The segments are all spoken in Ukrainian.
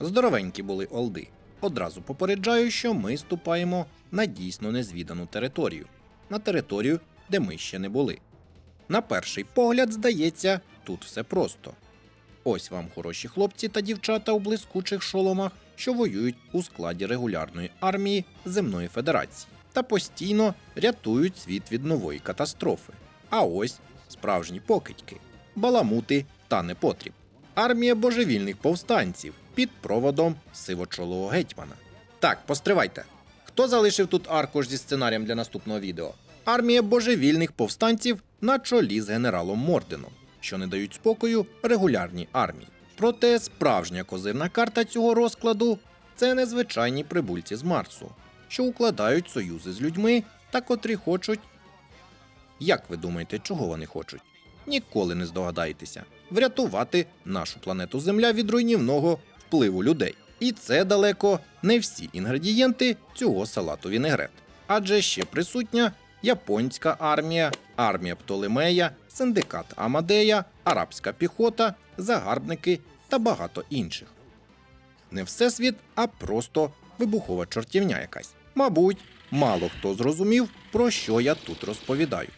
Здоровенькі були олди. Одразу попереджаю, що ми ступаємо на дійсно незвідану територію, на територію, де ми ще не були. На перший погляд, здається, тут все просто. Ось вам хороші хлопці та дівчата у блискучих шоломах, що воюють у складі регулярної армії Земної Федерації та постійно рятують світ від нової катастрофи. А ось справжні покидьки, баламути та непотріб. Армія божевільних повстанців під проводом сивочолого гетьмана. Так, постривайте. Хто залишив тут аркуш зі сценарієм для наступного відео? Армія божевільних повстанців на чолі з генералом Морденом, що не дають спокою регулярній армії. Проте справжня козирна карта цього розкладу це незвичайні прибульці з Марсу, що укладають союзи з людьми та котрі хочуть. Як ви думаєте, чого вони хочуть? Ніколи не здогадаєтеся врятувати нашу планету Земля від руйнівного впливу людей. І це далеко не всі інгредієнти цього салату вінегрет. Адже ще присутня японська армія, армія Птолемея, синдикат Амадея, арабська піхота, загарбники та багато інших. Не всесвіт, а просто вибухова чортівня якась. Мабуть, мало хто зрозумів, про що я тут розповідаю.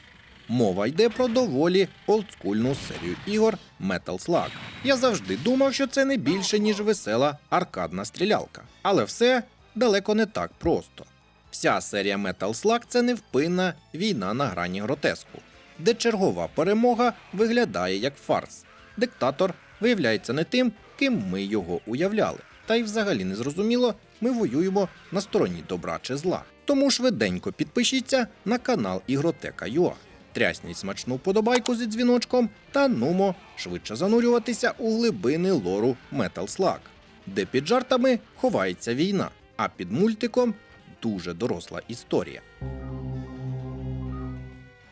Мова йде про доволі олдскульну серію ігор Metal Slug. Я завжди думав, що це не більше, ніж весела аркадна стрілялка. Але все далеко не так просто. Вся серія Metal Slug – це невпинна війна на грані гротеску, де чергова перемога виглядає як фарс. Диктатор виявляється не тим, ким ми його уявляли. Та й взагалі не зрозуміло, ми воюємо на стороні добра чи зла. Тому швиденько підпишіться на канал Ігротека.ua. Трясніть смачну вподобайку зі дзвіночком та нумо швидше занурюватися у глибини лору Metal Slug, де під жартами ховається війна, а під мультиком дуже доросла історія.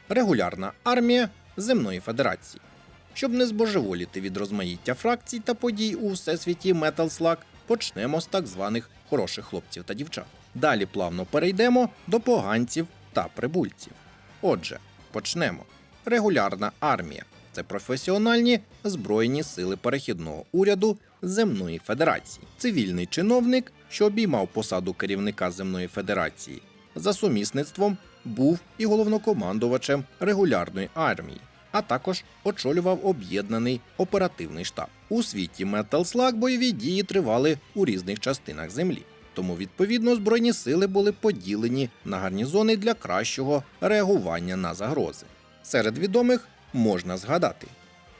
Регулярна армія Земної Федерації. Щоб не збожеволіти від розмаїття фракцій та подій у всесвіті Metal Slug, почнемо з так званих хороших хлопців та дівчат. Далі плавно перейдемо до поганців та прибульців. Отже, почнемо. Регулярна армія це професіональні збройні сили перехідного уряду Земної Федерації, цивільний чиновник, що обіймав посаду керівника Земної Федерації, за сумісництвом був і головнокомандувачем регулярної армії, а також очолював об'єднаний оперативний штаб. У світі Metal Slug бойові дії тривали у різних частинах землі. Тому, відповідно, збройні сили були поділені на гарнізони для кращого реагування на загрози. Серед відомих можна згадати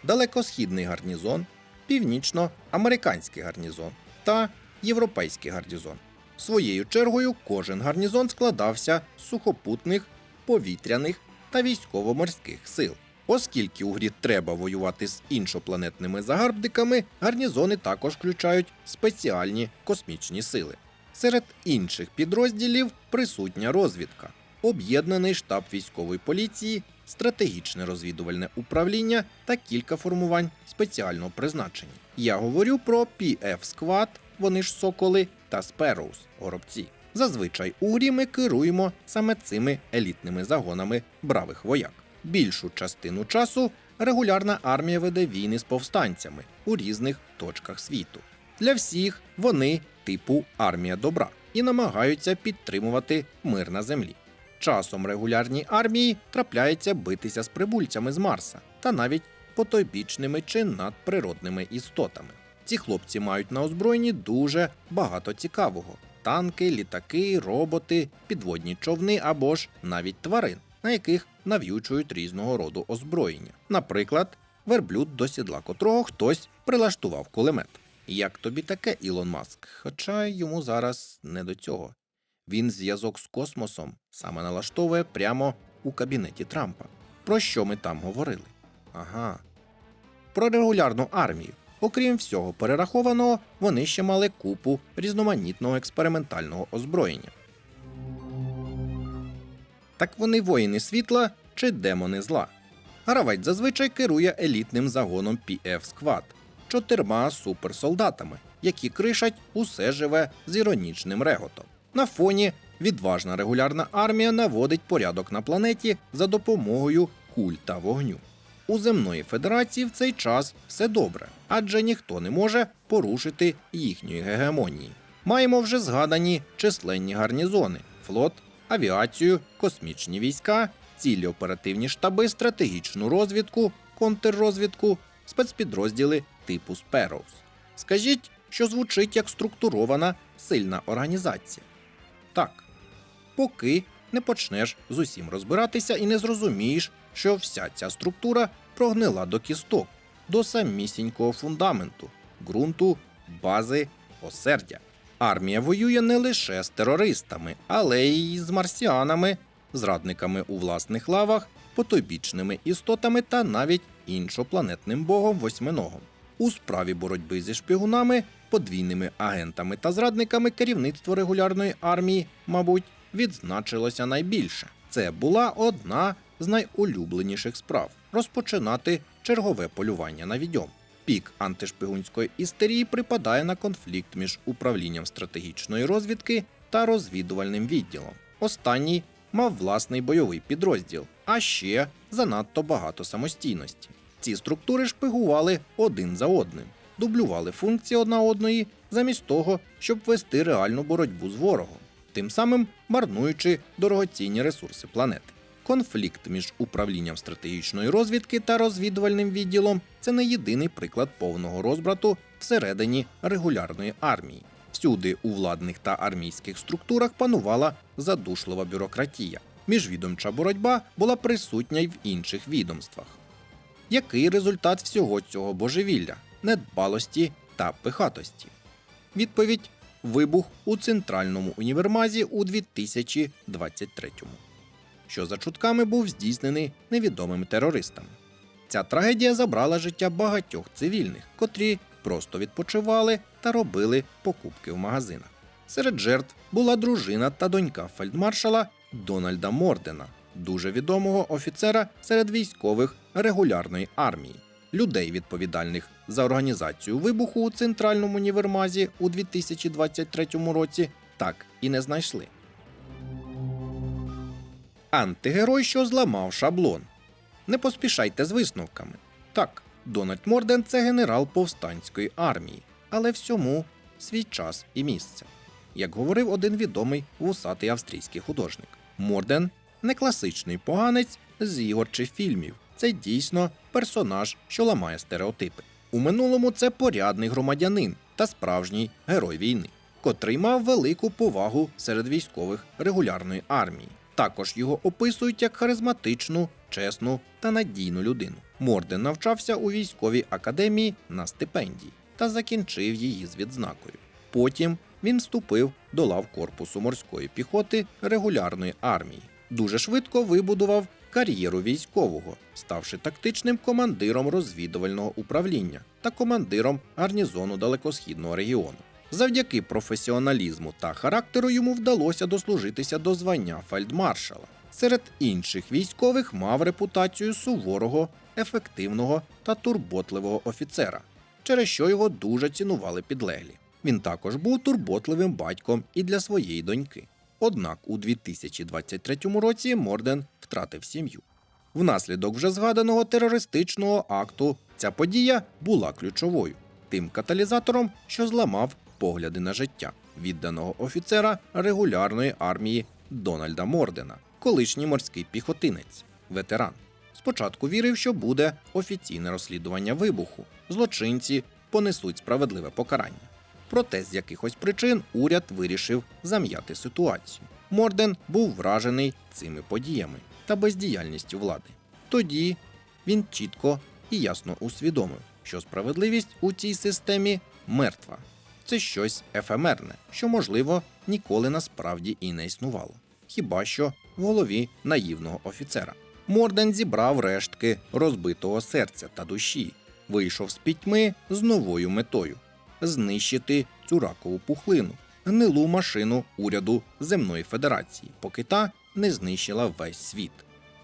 далекосхідний гарнізон, північноамериканський гарнізон та європейський гарнізон. Своєю чергою кожен гарнізон складався з сухопутних, повітряних та військово-морських сил. Оскільки у грі треба воювати з іншопланетними загарбниками, гарнізони також включають спеціальні космічні сили. Серед інших підрозділів присутня розвідка, об'єднаний штаб військової поліції, стратегічне розвідувальне управління та кілька формувань спеціального призначення. Я говорю про PF Squad, вони ж соколи, та Sparrows – горобці. Зазвичай у грі ми керуємо саме цими елітними загонами бравих вояк. Більшу частину часу регулярна армія веде війни з повстанцями у різних точках світу. Для всіх вони типу армія добра і намагаються підтримувати мир на землі. Часом регулярній армії трапляється битися з прибульцями з Марса та навіть потойбічними чи надприродними істотами. Ці хлопці мають на озброєнні дуже багато цікавого: танки, літаки, роботи, підводні човни або ж навіть тварин, на яких нав'ючують різного роду озброєння. Наприклад, верблюд до сідла котрого хтось прилаштував кулемет. Як тобі таке, Ілон Маск? Хоча йому зараз не до цього. Він зв'язок з космосом саме налаштовує прямо у кабінеті Трампа. Про що ми там говорили? Ага. Про регулярну армію. Окрім всього перерахованого, вони ще мали купу різноманітного експериментального озброєння. Так вони воїни світла чи демони зла. Гравець зазвичай керує елітним загоном PF Squad – чотирма суперсолдатами, які кришать усе живе з іронічним реготом. На фоні відважна регулярна армія наводить порядок на планеті за допомогою куль та вогню. У земної федерації в цей час все добре. адже ніхто не може порушити їхньої гегемонії. Маємо вже згадані численні гарнізони, флот, авіацію, космічні війська, цілі оперативні штаби, стратегічну розвідку, контррозвідку, спецпідрозділи типу Sparrows. Скажіть, що звучить як структурована сильна організація. Так, поки не почнеш з усім розбиратися і не зрозумієш, що вся ця структура прогнила до кісток, до самісінького фундаменту, ґрунту, бази, осердя. Армія воює не лише з терористами, але й з марсіанами, зрадниками у власних лавах, потойбічними істотами та навіть іншопланетним богом восьминогом. У справі боротьби зі шпигунами, подвійними агентами та зрадниками керівництво регулярної армії, мабуть, відзначилося найбільше. Це була одна з найулюбленіших справ розпочинати чергове полювання на відьом. Пік антишпигунської істерії припадає на конфлікт між управлінням стратегічної розвідки та розвідувальним відділом. Останній мав власний бойовий підрозділ, а ще занадто багато самостійності. Ці структури шпигували один за одним, дублювали функції одна одної, замість того, щоб вести реальну боротьбу з ворогом, тим самим марнуючи дорогоцінні ресурси планети. Конфлікт між управлінням стратегічної розвідки та розвідувальним відділом це не єдиний приклад повного розбрату всередині регулярної армії. Всюди у владних та армійських структурах панувала задушлива бюрократія. Міжвідомча боротьба була присутня й в інших відомствах. Який результат всього цього божевілля, недбалості та пихатості? Відповідь вибух у центральному універмазі у 2023-му, що за чутками був здійснений невідомими терористами. Ця трагедія забрала життя багатьох цивільних, котрі просто відпочивали та робили покупки в магазинах. Серед жертв була дружина та донька фельдмаршала Дональда Мордена, дуже відомого офіцера серед військових регулярної армії. Людей, відповідальних за організацію вибуху у центральному універмазі у 2023 році, так і не знайшли. Антигерой, що зламав шаблон. Не поспішайте з висновками. Так, Дональд Морден це генерал повстанської армії, але всьому свій час і місце. Як говорив один відомий вусатий австрійський художник, Морден не класичний поганець з ігор чи фільмів. Це дійсно персонаж, що ламає стереотипи. У минулому це порядний громадянин та справжній герой війни, котрий мав велику повагу серед військових регулярної армії. Також його описують як харизматичну, чесну та надійну людину. Морден навчався у військовій академії на стипендії та закінчив її з відзнакою. Потім він вступив до лав корпусу морської піхоти регулярної армії. Дуже швидко вибудував кар'єру військового, ставши тактичним командиром розвідувального управління та командиром гарнізону далекосхідного регіону. Завдяки професіоналізму та характеру йому вдалося дослужитися до звання фельдмаршала. Серед інших військових мав репутацію суворого, ефективного та турботливого офіцера, через що його дуже цінували підлеглі. Він також був турботливим батьком і для своєї доньки. Однак у 2023 році Морден втратив сім'ю. Внаслідок вже згаданого терористичного акту ця подія була ключовою, тим каталізатором, що зламав погляди на життя відданого офіцера регулярної армії Дональда Мордена, колишній морський піхотинець, ветеран. Спочатку вірив, що буде офіційне розслідування вибуху, злочинці понесуть справедливе покарання. Проте з якихось причин уряд вирішив зам'яти ситуацію. Морден був вражений цими подіями та бездіяльністю влади. Тоді він чітко і ясно усвідомив, що справедливість у цій системі мертва. Це щось ефемерне, що, можливо, ніколи насправді і не існувало. Хіба що в голові наївного офіцера. Морден зібрав рештки розбитого серця та душі, вийшов з пітьми з новою метою знищити цю ракову пухлину, гнилу машину уряду Земної Федерації, поки та не знищила весь світ.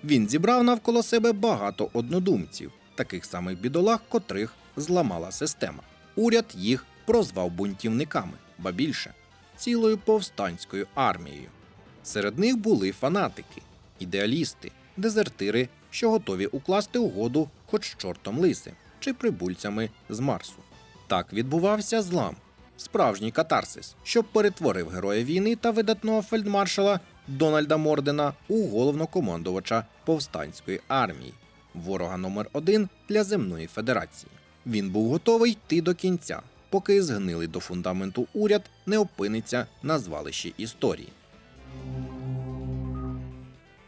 Він зібрав навколо себе багато однодумців, таких самих бідолах, котрих зламала система. Уряд їх прозвав бунтівниками, ба більше цілою повстанською армією. Серед них були фанатики, ідеалісти, дезертири, що готові укласти угоду хоч з чортом лисим. чи прибульцями з Марсу. Так відбувався злам, справжній катарсис, що перетворив героя війни та видатного фельдмаршала Дональда Мордена у головнокомандувача повстанської армії, ворога номер один для земної федерації. Він був готовий йти до кінця, поки згнилий до фундаменту уряд не опиниться на звалищі історії.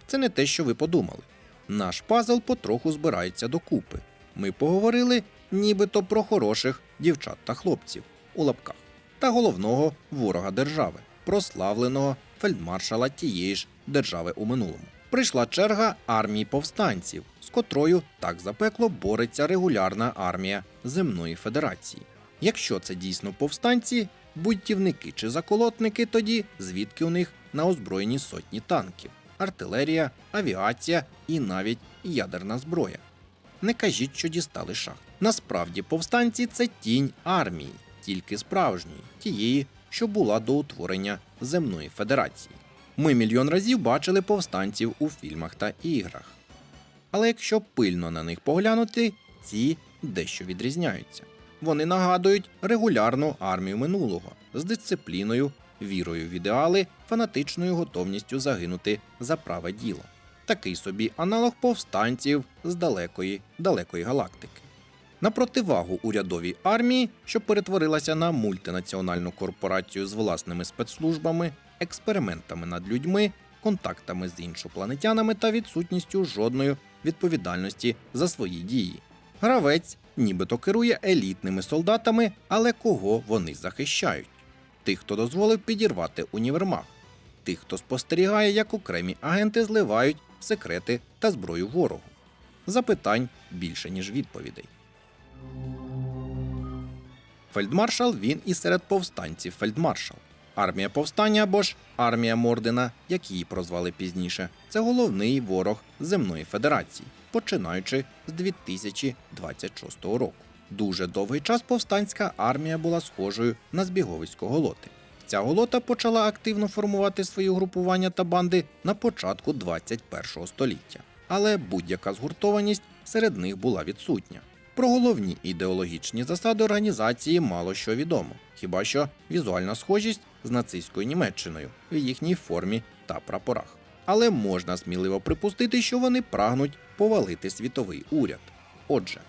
Це не те, що ви подумали. Наш пазл потроху збирається докупи. Ми поговорили нібито про хороших дівчат та хлопців у лапках та головного ворога держави, прославленого фельдмаршала тієї ж держави у минулому. Прийшла черга армії повстанців, з котрою так запекло бореться регулярна армія Земної Федерації. Якщо це дійсно повстанці, будівники чи заколотники, тоді звідки у них на озброєні сотні танків, артилерія, авіація і навіть ядерна зброя. Не кажіть, що дістали шахт. Насправді повстанці це тінь армії, тільки справжньої, тієї, що була до утворення Земної Федерації. Ми мільйон разів бачили повстанців у фільмах та іграх. Але якщо пильно на них поглянути, ці дещо відрізняються. Вони нагадують регулярну армію минулого з дисципліною, вірою в ідеали, фанатичною готовністю загинути за праве діло. Такий собі аналог повстанців з далекої далекої галактики. На противагу урядовій армії, що перетворилася на мультинаціональну корпорацію з власними спецслужбами, експериментами над людьми, контактами з іншопланетянами та відсутністю жодної відповідальності за свої дії. Гравець нібито керує елітними солдатами, але кого вони захищають? Тих, хто дозволив підірвати універмаг, тих, хто спостерігає, як окремі агенти зливають секрети та зброю ворогу. Запитань більше, ніж відповідей. Фельдмаршал він і серед повстанців фельдмаршал. Армія повстання або ж армія Мордена, як її прозвали пізніше, це головний ворог Земної Федерації, починаючи з 2026 року. Дуже довгий час повстанська армія була схожою на збіговисько голоти. Ця голота почала активно формувати свої угрупування та банди на початку 21 століття, але будь-яка згуртованість серед них була відсутня. Про головні ідеологічні засади організації мало що відомо, хіба що візуальна схожість з нацистською Німеччиною в їхній формі та прапорах. Але можна сміливо припустити, що вони прагнуть повалити світовий уряд. Отже,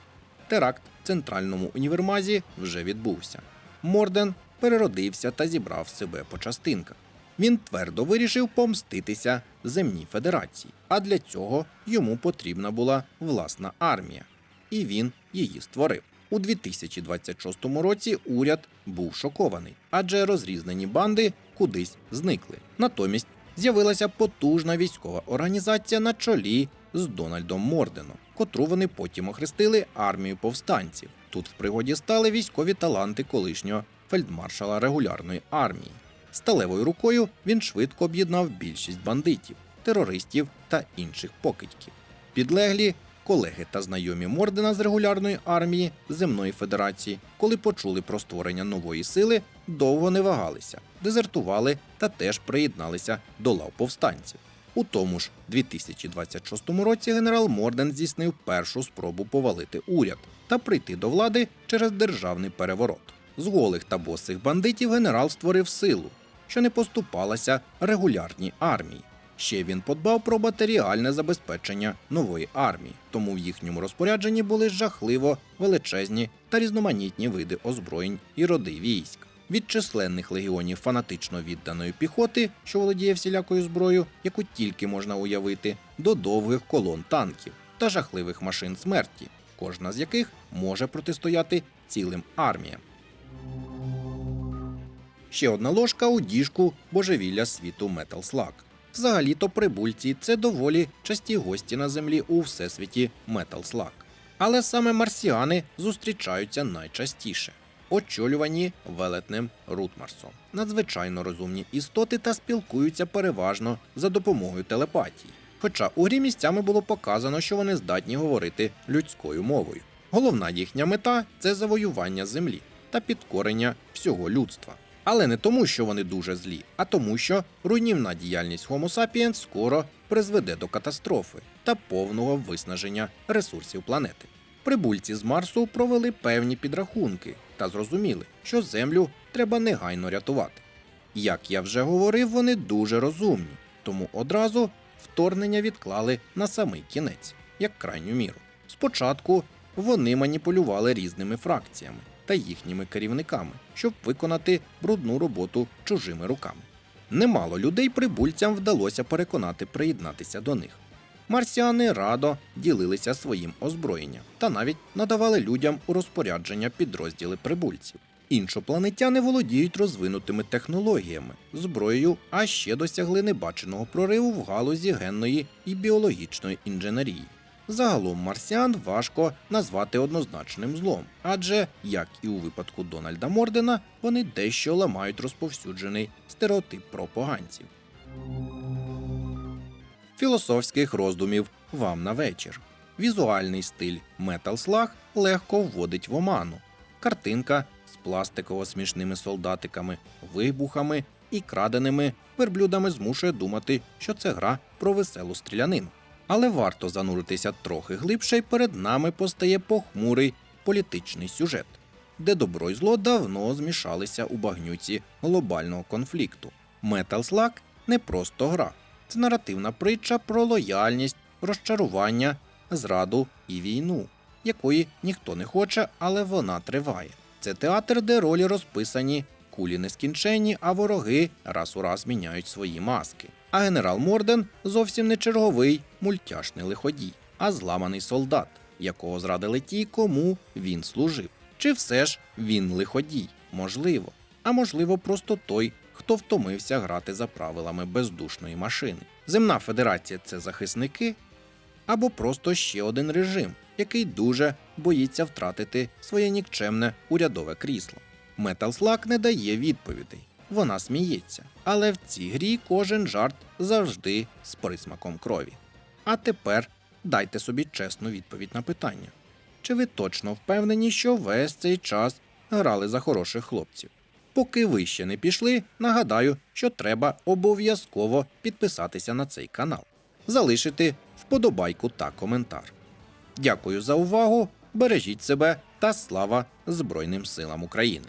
теракт в центральному універмазі вже відбувся. Морден переродився та зібрав себе по частинках. Він твердо вирішив помститися земній федерації, а для цього йому потрібна була власна армія і він її створив. У 2026 році уряд був шокований, адже розрізнені банди кудись зникли. Натомість з'явилася потужна військова організація на чолі з Дональдом Морденом, котру вони потім охрестили армією повстанців. Тут в пригоді стали військові таланти колишнього фельдмаршала регулярної армії. Сталевою рукою він швидко об'єднав більшість бандитів, терористів та інших покидьків. Підлеглі колеги та знайомі Мордена з регулярної армії Земної Федерації, коли почули про створення нової сили, довго не вагалися, дезертували та теж приєдналися до лав повстанців. У тому ж 2026 році генерал Морден здійснив першу спробу повалити уряд та прийти до влади через державний переворот. З голих та босих бандитів генерал створив силу, що не поступалася регулярній армії. Ще він подбав про матеріальне забезпечення нової армії, тому в їхньому розпорядженні були жахливо величезні та різноманітні види озброєнь і роди військ. Від численних легіонів фанатично відданої піхоти, що володіє всілякою зброєю, яку тільки можна уявити, до довгих колон танків та жахливих машин смерті, кожна з яких може протистояти цілим арміям. Ще одна ложка у діжку божевілля світу Metal Slug. Взагалі-то прибульці це доволі часті гості на землі у всесвіті Metal Slug. Але саме марсіани зустрічаються найчастіше, очолювані велетнем Рутмарсом. Надзвичайно розумні істоти та спілкуються переважно за допомогою телепатії. Хоча у грі місцями було показано, що вони здатні говорити людською мовою. Головна їхня мета це завоювання землі та підкорення всього людства. Але не тому, що вони дуже злі, а тому, що руйнівна діяльність Homo sapiens скоро призведе до катастрофи та повного виснаження ресурсів планети. Прибульці з Марсу провели певні підрахунки та зрозуміли, що землю треба негайно рятувати. Як я вже говорив, вони дуже розумні, тому одразу вторгнення відклали на самий кінець, як крайню міру. Спочатку вони маніпулювали різними фракціями та їхніми керівниками, щоб виконати брудну роботу чужими руками. Немало людей прибульцям вдалося переконати приєднатися до них. Марсіани радо ділилися своїм озброєнням та навіть надавали людям у розпорядження підрозділи прибульців. Іншопланетяни володіють розвинутими технологіями, зброєю, а ще досягли небаченого прориву в галузі генної і біологічної інженерії. Загалом марсіан важко назвати однозначним злом, адже, як і у випадку Дональда Мордена, вони дещо ламають розповсюджений стереотип про поганців. Філософських роздумів вам на вечір. Візуальний стиль Slug легко вводить в оману. Картинка з пластиково смішними солдатиками, вибухами і краденими верблюдами змушує думати, що це гра про веселу стрілянину. Але варто зануритися трохи глибше, і перед нами постає похмурий політичний сюжет, де добро й зло давно змішалися у багнюці глобального конфлікту. Metal Slug – не просто гра, це наративна притча про лояльність, розчарування, зраду і війну, якої ніхто не хоче, але вона триває. Це театр, де ролі розписані, кулі нескінченні, а вороги раз у раз міняють свої маски. А генерал Морден зовсім не черговий мультяшний лиходій, а зламаний солдат, якого зрадили ті, кому він служив. Чи все ж він лиходій? Можливо. А можливо, просто той, хто втомився грати за правилами бездушної машини. Земна федерація це захисники, або просто ще один режим, який дуже боїться втратити своє нікчемне урядове крісло. Metal Slug не дає відповідей. Вона сміється, але в цій грі кожен жарт завжди з присмаком крові. А тепер дайте собі чесну відповідь на питання: чи ви точно впевнені, що весь цей час грали за хороших хлопців? Поки ви ще не пішли, нагадаю, що треба обов'язково підписатися на цей канал, залишити вподобайку та коментар. Дякую за увагу, бережіть себе та слава Збройним силам України!